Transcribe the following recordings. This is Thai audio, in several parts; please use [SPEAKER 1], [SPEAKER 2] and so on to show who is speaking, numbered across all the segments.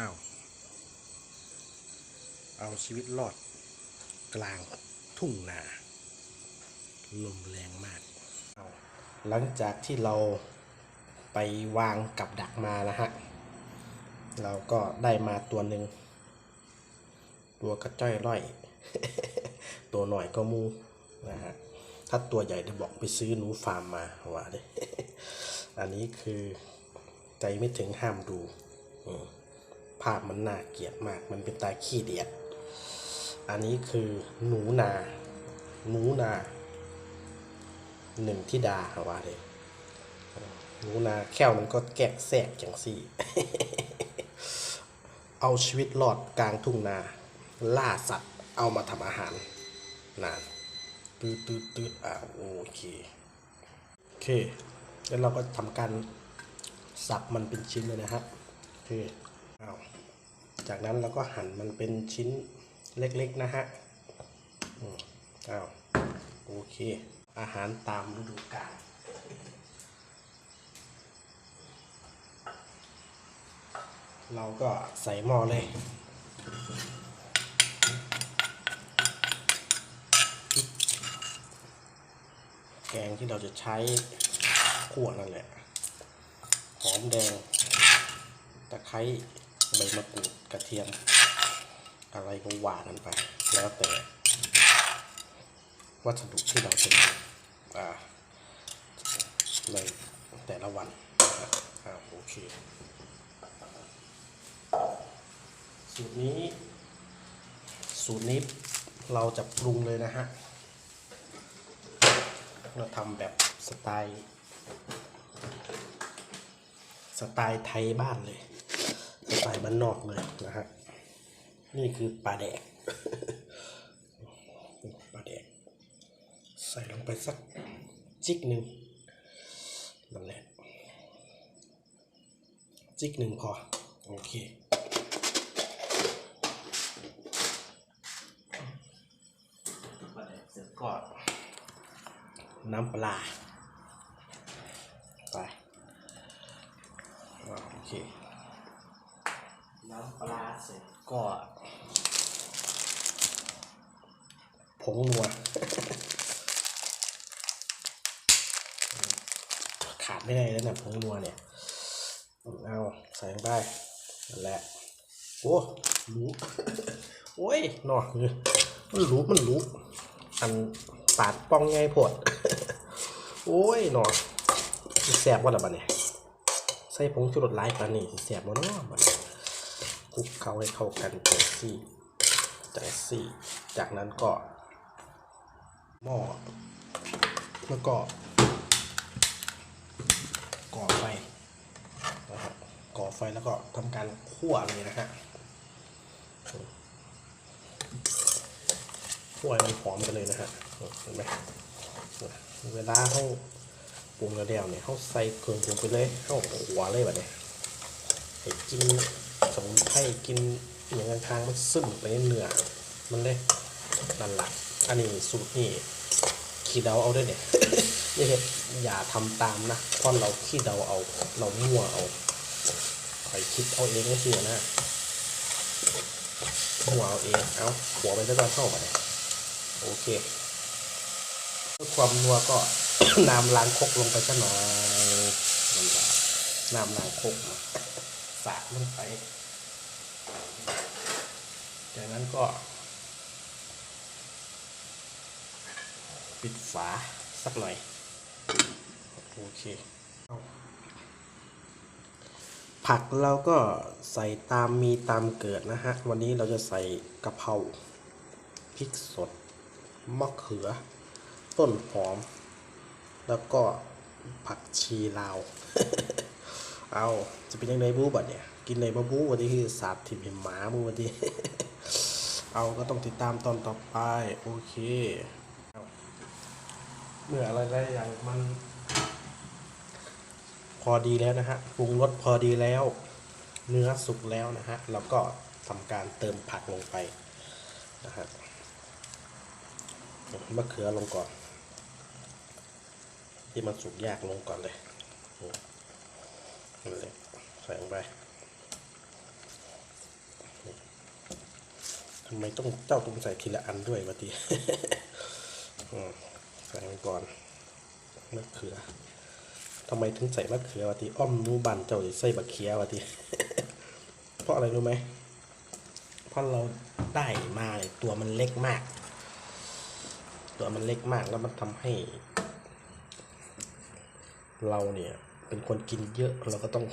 [SPEAKER 1] อ้าว เอาชีวิตรอดกลางทุ่งนา ลมแรงมากาหลังจากที่เราไปวางกับดักมานะฮะ เราก็ได้มาตัวหนึ่ง ตัวกระจ้อยร่อย ตัวหน่อยก็มูนะฮะ ถ้าตัวใหญ่จะบอกไปซื้อหนูฟาร์มมาว่าเด้อันนี้คือใจไม่ถึงห้ามดู อืมาพมันน่าเกลียดมาก มันเป็นตาขี้เดียด อันนี้คือหนูนา หนูนา หนึ่งที่ดาว่าเลยหนูนาแค่วมันก็แกกแสกอย่างสี่ เอาชีวิตรอดกลางทุ่งนา ล่าสัตว์ เอามาทำอาหาร นานตืดตืดตืดอ่าโอเค โอเค แล้วเราก็ทำการสับมันเป็นชิ้นเลยนะฮะโอเคอ้าว จากนั้นเราก็หั่นมันเป็นชิ้นเล็กๆนะฮะอ้าวโอเค อาหารตามฤดูกาลเราก็ใส่หม้อเลยแกงที่เราจะใช้ขั่วนั่นแหละ หอมแดง ตะไคร้ ใบมะกรูดกระเทียม อะไรก็ว่ากันไป แล้วแต่วัสดุที่เราจะมีในแต่ละวันอโอเคสูตรนี้ สูตรนี้เราจะปรุงเลยนะฮะ เราทำแบบสไตล์ สไตล์ไทยบ้านเลย สไตล์บ้านนอกเลยนะฮะนี่คือปลาแดกปลาแดก ใส่ลงไปสักจิกหนึ่งนั่นแหละจิกหนึ่งพอ โอเคปลาแดกเสร็จก็น้ำปลา ไปอ่าโอเค น้ำปลาเสร็จก็ผงนัว ขาดไม่ได้แล้วนะผงนัวเนี่ย เอาใส่ลงไปนั่นแหละโอ้รู้โอ้ยนอคือมันรู้มันรู้อันปาดป้องไงพดโอ้ยนอสิแสบว่าละบัดเนี่ยใส่ผงชูรสหลายปานนี่สิแสบบ่เนาะบัดนี้ คลุกเข้าให้เข้ากันจังซี่จังซี่ จากนั้นก็ หม้อแล้วก็ ก่อไฟนะครับก่อไฟแล้วก็ทำการคั่วเลยนะฮะคั่วให้มันหอมกันเลยนะฮะเห็นไหมเวลาเขาปรุงแล้วเดียวเนี่ยเขาใส่เครื่องปรุงไปเลยเขาขัวเลยแบบนี้ให้กิน สมุนไพรกินอย่างทางๆมันซึมไปในเนื้อมันเลยนั่นแหละอันนี้สูตรนี่ขี้เดาเอาด้วยเนี่ยอย่าเห็ดอย่าทำตามนะเพราะเราขี้เดาเอา เรามั่วเอาคอยคิดเอาเองก็คือนะมั่วเอาเองเอาหัวไปซะก่อนเข้าไปโอเคเพื่อความนัวก็น้ำล้างคกลงไปสักหน่อยน้ำล้างคกนะสาดลงไป จากนั้นก็ ปิดฝาสักหน่อย โอเค ผักเราก็ใส่ตามมีตามเกิดนะฮะ วันนี้เราจะใส่กะเพราพริกสด มะเขือ ต้นหอม แล้วก็ผักชีลาว เอาจะเป็นยังไงบูบัดเนี่ย กินในบะบูวันนี้คือสาบถิ่มเห็นหมาบูวันนี้ เอาก็ต้องติดตามตอนต่อไป โอเค เมื่ออะไรได้อย่างมัน พอดีแล้วนะฮะปรุงรสพอดีแล้ว เนื้อสุกแล้วนะฮะเราก็ทำการเติมผักลงไปนะฮะมะเขือลงก่อน ที่มันสุกยากลงก่อนเลยนั่นเลยใส่ลงไปำไมต้องเจ้าต้องใส่ทีละอันด้วยวะทีใส่ไปก่อนมะเขือทำไมถึงใส่มะเขือวะทีอ้อมนูบันเจ้าใส่บักเขียวะทีเพราะอะไรรู้ไหมเพราะเราได้มาเนี่ยตัวมันเล็กมาก ตัวมันเล็กมากแล้วมันทำให้ เราเนี่ย เป็นคนกินเยอะเราก็ต้อง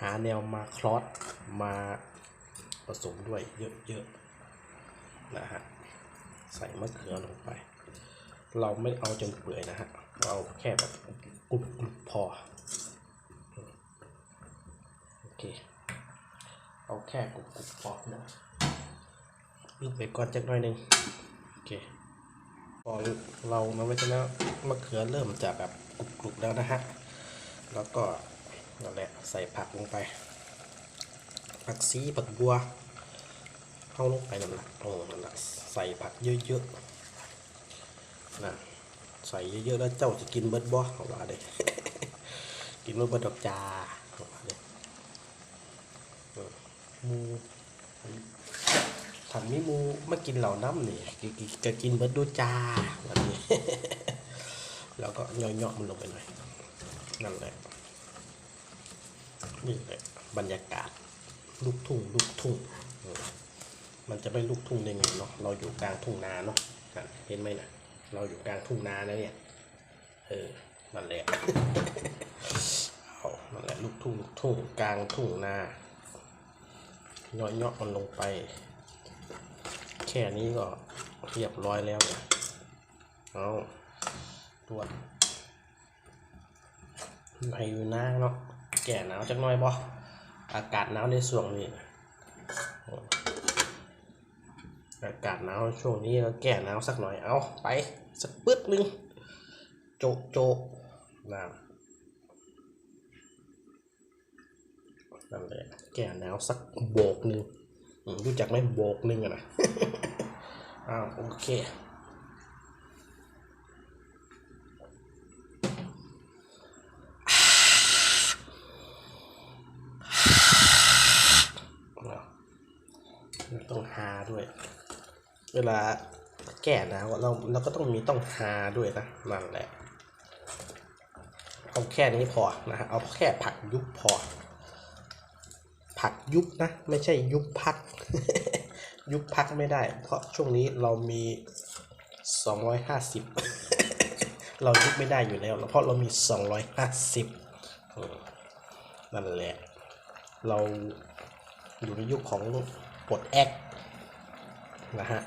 [SPEAKER 1] หาแนวมาคลอสมาผสมด้วยเยอะๆ นะฮะใส่มะเขือลงไป เราไม่เอาจนเปื่อยนะฮะเราเอาแค่แบบกรุบๆพอโอเคเอาแค่กรุบๆพอนะวิ่งไปก่อนจักหน่อยหนึ่งโอเคพอเรามาไว้แล้วมะเขือเริ่มจะแบบกรุบๆแล้วนะฮะแล้วก็นั่นแหละใส่ผักลงไปผักซีผักบัว เข้าลงไปนั่นแหละโอ้นั่นแหละใส่ผักเยอะๆนะใส่เยอะๆแล้วเจ้าจะกินเบิดบ่เอาว่าเด้กินเบิดบ่ดอกจาเอาว่าเด้มูถ้ามีมูมากินเหล่าน้ำนี่กิกิก็กินเบิดดูจาแบบนี้ แล้วก็ย่อยๆมันลงไปหน่อยนั่นแหละนี่แหละบรรยากาศลูกทุ่งลูกทุ่ง มันจะไม่ลูกทุ่งได้ไงเนาะเราอยู่กลางทุ่งนาเนาะเห็นไหมนะเราอยู่กลางทุ่งนานะเนี่ยเออนั่นแหละเอานั่นแหละลูกทุ่งทุ่งกลางทุ่งนาเนาะเนาะมันลงไป แค่นี้ก็เรียบร้อยแล้วเนี่ยเอาตรวจพายุหน้าเนาะแก่หนาวจักหน่อยบ่อากาศหนาวในช่วงนี้ อากาศหนาวช่วงนี้ก็แก่หนาวสักหน่อยเอาไปสักปึ๊ดหนึงโจโจน้ำนั่นแหละแก่หนาวสักโบกหนึ่งรู้จักไหมโบกหนึ่งอะนะอ้าวโอเคต้องหาด้วย เวลาแก่นะเราเราก็ต้องมีต้องหาด้วยนะนั่นแหละเอาแค่นี้พอนะฮะเอาแค่ผักยุบพอ ผักยุบนะ ไม่ใช่ยุบพัก ยุบพักไม่ได้ เพราะช่วงนี้เรามี 250 เรายุบไม่ได้อยู่แล้ว เพราะเรามี 250อืมนั่นแหละ เราอยู่ในยุคของปลดแอกนะฮะ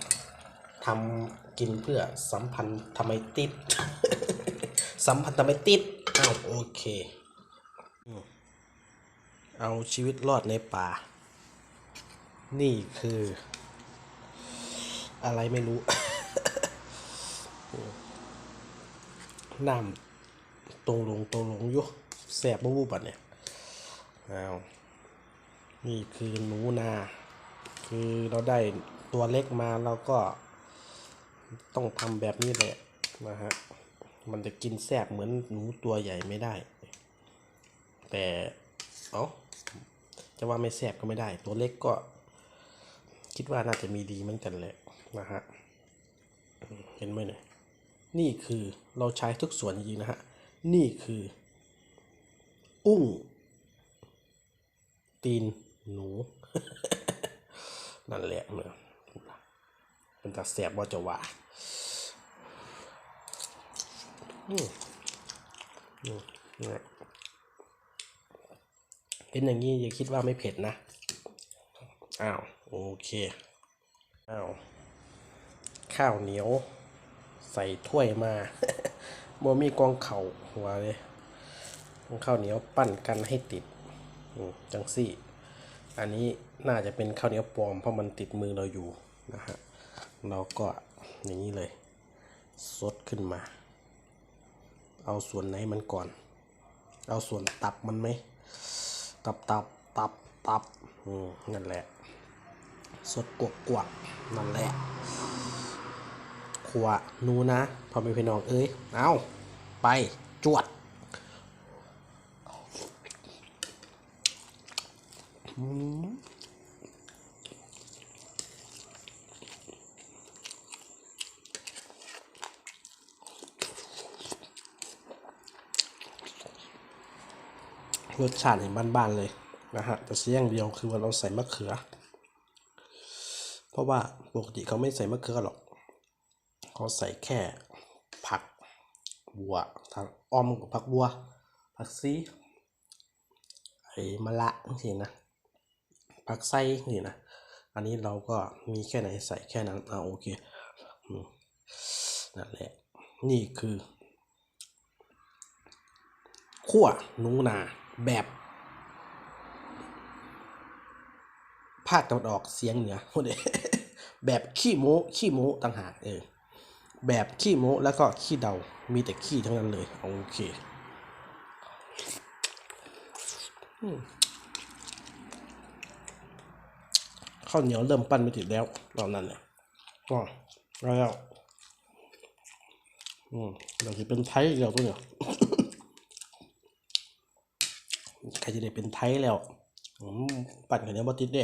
[SPEAKER 1] ทำกินเพื่อสัมพันธ์ทำไมติด สัมพันธ์ทำไมติดอ้าวโอเค เอาชีวิตรอดในป่า นี่คือ อะไรไม่รู้น้ำตรงลงตรงลงอยู่แสบบูบบัดเนี่ยอ้าวนี่คือหนูนา คือเราได้ตัวเล็กมาเราก็ ต้องทำแบบนี้แหละนะฮะ มันจะกินแซบเหมือนหนูตัวใหญ่ไม่ได้ แต่เอ้าจะว่าไม่แซบก็ไม่ได้ ตัวเล็กก็ คิดว่าน่าจะมีดีเหมือนกันแหละนะฮะ เห็นไหมเนี่ย นี่คือเราใช้ทุกส่วนจริงๆนะฮะ นี่คือ อุ้ง ตีนหนู นั่นแหละเมื่อ เป็นตาแสบว่าจะว่าอืมอืมเนี่ยเป็นอย่างนี้อย่าคิดว่าไม่เผ็ดนะ อ้าว โอเค อ้าว ข้าวเหนียว ใส่ถ้วยมาโมมีกองเข่าหัวเลยข้าวเหนียวปั้นกันให้ติดอืมจังซี่ อันนี้น่าจะเป็นข้าวเหนียวปลอมเพราะมันติดมือเราอยู่นะฮะ เราก็อย่างนี้เลยซดขึ้นมา เอาส่วนไหนมันก่อน เอาส่วนตับมันไหม ตับตับตับตับอืมนั่นแหละสดกวกกวกๆนั่นแหละขวหนูนะพอมีพี่น้องเอ้ย เอาไปจวดอื รสชาติในบ้านๆเลยนะฮะแต่เสียอย่างเดียวคือว่าเราใส่มะเขือ เพราะว่าปกติเขาไม่ใส่มะเขือหรอกเขาใส่แค่ผักบัวทางอ้อมกับผักบัว ผักซีไอ้มะละนี่นะผักไส้นี่นะอันนี้เราก็มีแค่ไหนใส่แค่นั้นอ่าโอเคนั่นแหละนี่คือขั้วหนูนา แบบภาคตะวันออกเสียงเหนือโอแบบขี้โม้ขี้โม้ต่างหากเออแบบขี้โม้แล้วก็ขี้เดา มีแต่ขี้ทั้งนั้นเลย โอเคข้าวเหนียวเริ่มปั้นไม่ติดแล้ว ตอนนั้นเนี่ยก็แล้วอืมเดี๋ยวจะเป็นไทยอีกแล้วตัวเนี่ย ใครจะได้เป็นไทยแล้วอืมปั่นกันเนี้ยบ่ติดเด้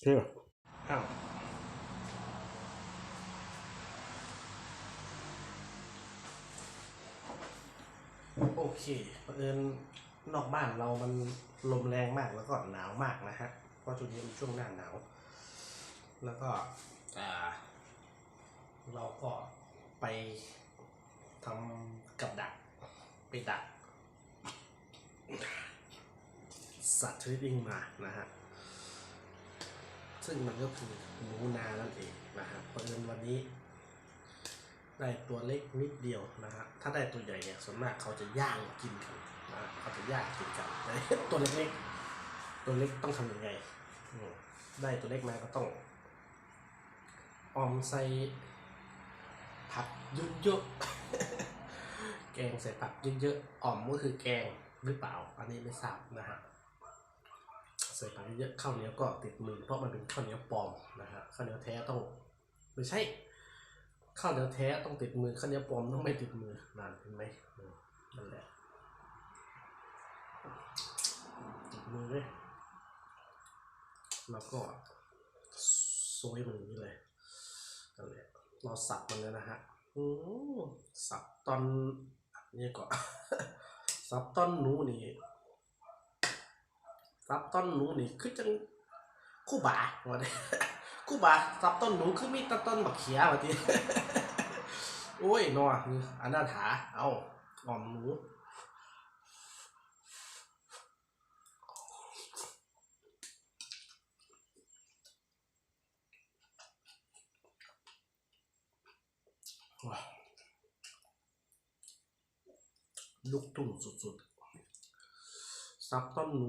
[SPEAKER 1] เชื่ออ้าวโอเคเผอิญนอกบ้านเรามันลมแรงมากแล้วก็หนาวมากนะฮะ เพราะช่วงนี้มันช่วงหน้าหนาว แล้วก็อ่าเราก็ไปทำกับดัก ปดักสัตว์ชนิดหนึงมานะฮะ ซึ่งมันก็คือหนูนานั่นเองนะฮะเพราะเอิญวันนี้ ได้ตัวเล็กนิดเดียวนะฮะ ถ้าได้ตัวใหญ่เนี่ยส่วนมากเขาจะย่างกินกันนะเขาจะย่างกินกันแต่ตัวเล็กๆตัวเล็กต้องทำยังไง ได้ตัวเล็กมาก็ต้องออมใส่ผักเยอะๆ แกงใส่ผักเยอะๆอ่อมก็คือแกงหรือเปล่า อันนี้ไม่ทราบนะฮะใส่ผักเยอะข้าวเหนียวก็ติดมือเพราะมันเป็นข้าวเหนียวปลอมนะฮะข้าวเหนียวแท้ต้องไม่ใช่ข้าวเหนียวแท้ต้องติดมือข้าวเหนียวปลอมต้องไม่ติดมือนั่นเห็นไหมมนั่นแหละติดมือเลยแล้วก็โซยมันอย่างนี้เลยนั่นแหละเราสับมันเลยนะฮะอืมสับตอน นี่ก่อนสับต้นหนูนี่ซับต้นหนูนี่คือจังคู่บาว่าเด้คู่บาซับต้นหนูคือมีต้นต้นบักเขียว่าติโอ้ยนอนอันนาถาเอาอ่อมหนูว้าว ลูกทุ่งสุดๆซับต้นหนู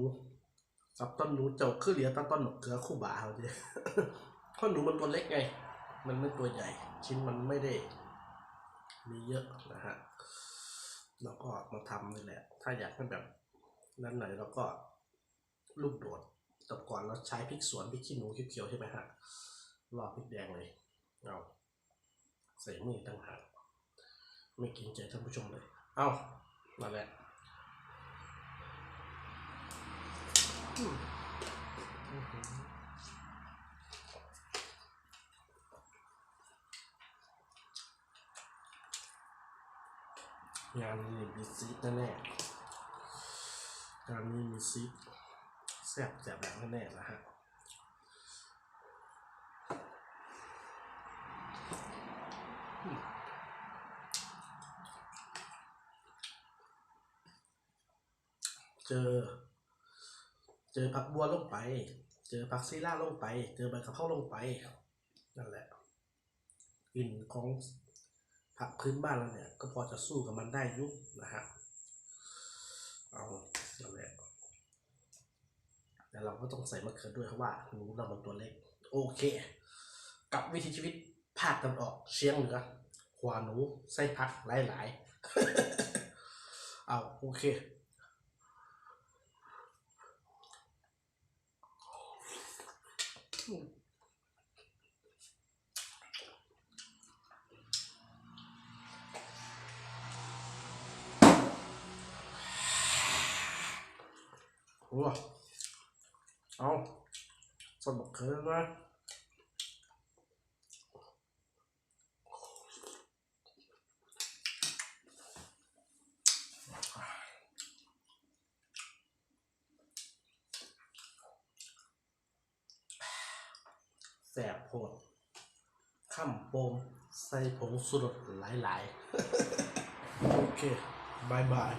[SPEAKER 1] ซับต้นหนูเจ้าคือเหลียต้นต้นหนกเกลือคู่บ่าเอาดิต้นหนูมันตัวเล็กไง มันไม่ตัวใหญ่ ชิ้นมันไม่ได้ มีเยอะนะฮะแล้วก็มาทำนี่แหละ ถ้าอยากให้แบบนั้นหน่อยเราก็ลูกโดดแต่ก่อนเราใช้พริกสวนพริกขี้หนูเขียวๆใช่ไหมฮะรอพริกแดงเลยเอาใส่มือตั้งหากไม่เกินใจท่านผู้ชมเลย เอา นั่นแหละงานนี้มีซีดแน่ๆงานนี้มีซีดแซ่บแซ่บแบบแน่ๆนะฮะอืม เจอ เจอผักบัวลงไป เจอผักซีล่าลงไป เจอใบกะเพราลงไป นั่นแหละกลิ่นของผักพื้นบ้านเราเนี่ย ก็พอจะสู้กับมันได้อยุนะฮะเอานั่นแหละแต่เราก็ต้องใส่มะเขือด้วยเพราะว่าหนูเรามันตัวเล็ก โอเค กับวิถีชีวิตภาคตะวันออกเชียงเหนือหัวหนูไส้ผักหลายๆ เอาโอเค โอ้เอาสมบัติเคินนะ แสบโพดข้ามโปมใส่ผงสุรสหลาย ๆ โอเคบายบาย